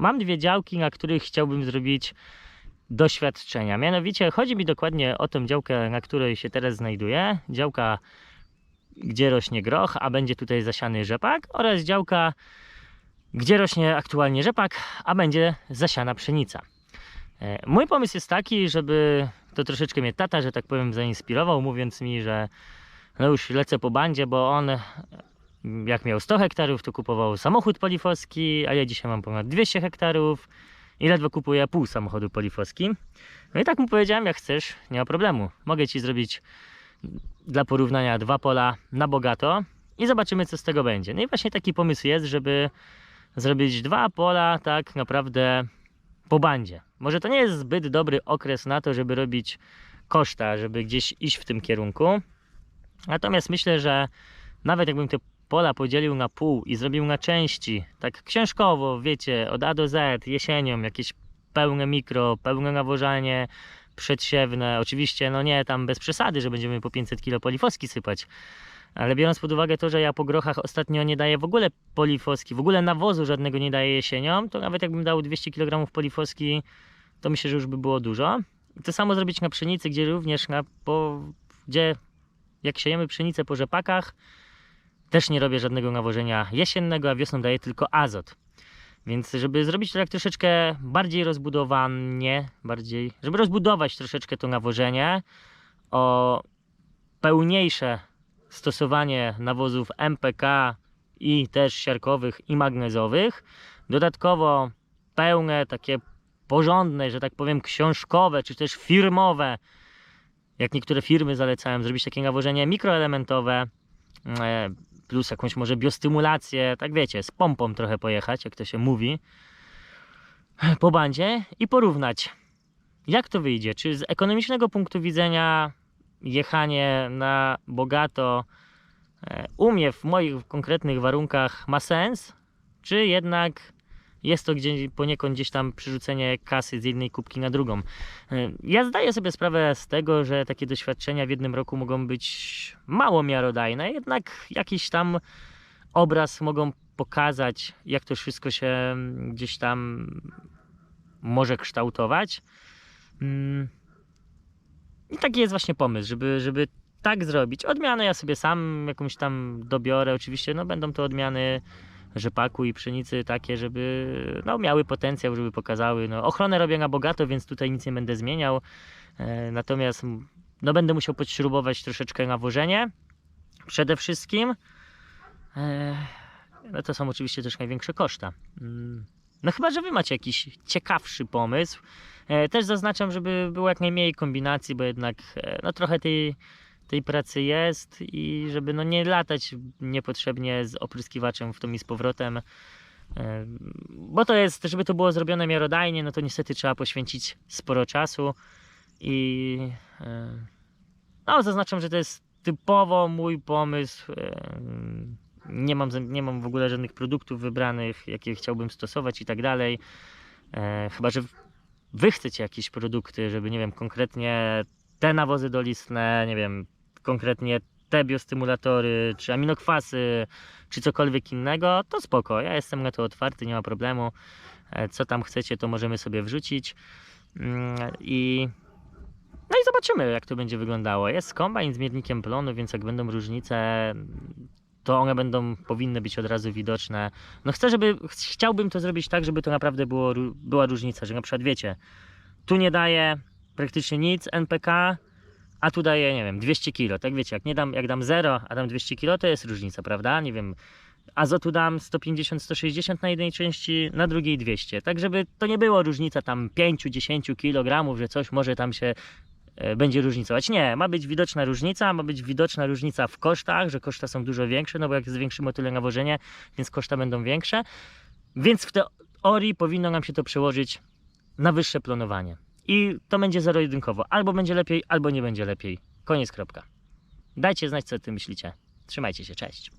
mam dwie działki, na których chciałbym zrobić doświadczenia. Mianowicie chodzi mi dokładnie o tą działkę, na której się teraz znajduję. Działka, gdzie rośnie groch, a będzie tutaj zasiany rzepak oraz działka, gdzie rośnie aktualnie rzepak, a będzie zasiana pszenica. E, Mój pomysł jest taki, żeby to troszeczkę mnie tata, że tak powiem, zainspirował, mówiąc mi, że no już lecę po bandzie, bo on jak miał 100 hektarów, to kupował samochód polifoski, a ja dzisiaj mam ponad 200 hektarów i ledwo kupuję pół samochodu polifoski. No i tak mu powiedziałem, jak chcesz, nie ma problemu. Mogę ci zrobić dla porównania dwa pola na bogato i zobaczymy, co z tego będzie. No i właśnie taki pomysł jest, żeby zrobić dwa pola tak naprawdę po bandzie. Może to nie jest zbyt dobry okres na to, żeby robić koszta, żeby gdzieś iść w tym kierunku. Natomiast myślę, że nawet jakbym te pola podzielił na pół i zrobił na części, tak książkowo, wiecie, od A do Z, jesienią, jakieś pełne mikro, pełne nawożanie przedsiewne, oczywiście, no nie tam bez przesady, że będziemy po 500 kg polifoski sypać, ale biorąc pod uwagę to, że ja po grochach ostatnio nie daję w ogóle polifoski, w ogóle nawozu żadnego nie daję jesienią, to nawet jakbym dał 200 kg polifoski, to myślę, że już by było dużo. I to samo zrobić na pszenicy, gdzie również na, po, gdzie jak siejemy pszenicę po rzepakach, też nie robię żadnego nawożenia jesiennego, a wiosną daję tylko azot. Więc żeby zrobić to tak troszeczkę bardziej rozbudowanie, bardziej, żeby rozbudować troszeczkę to nawożenie o pełniejsze stosowanie nawozów MPK i też siarkowych i magnezowych, dodatkowo pełne takie porządne, że tak powiem książkowe, czy też firmowe, jak niektóre firmy zalecają, zrobić takie nawożenie mikroelementowe, e, plus jakąś może biostymulację, tak wiecie, z pompą trochę pojechać, jak to się mówi, po bandzie i porównać, jak to wyjdzie. Czy z ekonomicznego punktu widzenia jechanie na bogato e, u mnie w moich konkretnych warunkach ma sens, czy jednak jest to gdzie, poniekąd gdzieś tam przerzucenie kasy z jednej kubki na drugą. E, Ja zdaję sobie sprawę z tego, że takie doświadczenia w jednym roku mogą być mało miarodajne, jednak jakiś tam obraz mogą pokazać, jak to wszystko się mm, gdzieś tam może kształtować. Mm. I taki jest właśnie pomysł, żeby, żeby tak zrobić. Odmianę ja sobie sam jakąś tam dobiorę. Oczywiście no, będą to odmiany rzepaku i pszenicy takie, żeby no, miały potencjał, żeby pokazały. No, ochronę robię na bogato, więc tutaj nic nie będę zmieniał. E, natomiast no, będę musiał podśrubować troszeczkę nawożenie. Przede wszystkim. E, no to są oczywiście też największe koszta. Mm. No chyba, że wy macie jakiś ciekawszy pomysł. E, też zaznaczam, żeby było jak najmniej kombinacji, bo jednak no trochę tej, tej pracy jest i żeby no nie latać niepotrzebnie z opryskiwaczem w tą i z powrotem. Bo to jest, żeby to było zrobione miarodajnie, no to niestety trzeba poświęcić sporo czasu i no zaznaczam, że to jest typowo mój pomysł. Nie mam, nie mam w ogóle żadnych produktów wybranych, jakie chciałbym stosować i tak dalej. E, Chyba, że wy chcecie jakieś produkty, żeby, nie wiem, konkretnie te nawozy dolistne, nie wiem, konkretnie te biostymulatory, czy aminokwasy, czy cokolwiek innego, to spoko. Ja jestem na to otwarty, nie ma problemu. E, Co tam chcecie, to możemy sobie wrzucić. Mm, I no i zobaczymy, jak to będzie wyglądało. Jest kombajn z miernikiem plonu, więc jak będą różnice, to one będą, powinny być od razu widoczne. No chcę, żeby, ch- chciałbym to zrobić tak, żeby to naprawdę było, była różnica, że na przykład wiecie, tu nie daje praktycznie nic NPK, a tu daje, nie wiem, 200 kg. Tak wiecie, jak nie dam, jak dam 0, a dam 200 kg, to jest różnica, prawda? Nie wiem, azotu dam 150-160 na jednej części, na drugiej 200. Tak, żeby to nie było różnica tam 5-10 kg, że coś może tam się e, będzie różnicować. Nie, ma być widoczna różnica, ma być widoczna różnica w kosztach, że koszta są dużo większe, no bo jak zwiększymy tyle nawożenie, więc koszta będą większe. Więc w teorii powinno nam się to przełożyć na wyższe planowanie. I to będzie zero-jedynkowo. Albo będzie lepiej, albo nie będzie lepiej. Koniec, kropka. Dajcie znać, co o tym myślicie. Trzymajcie się, cześć.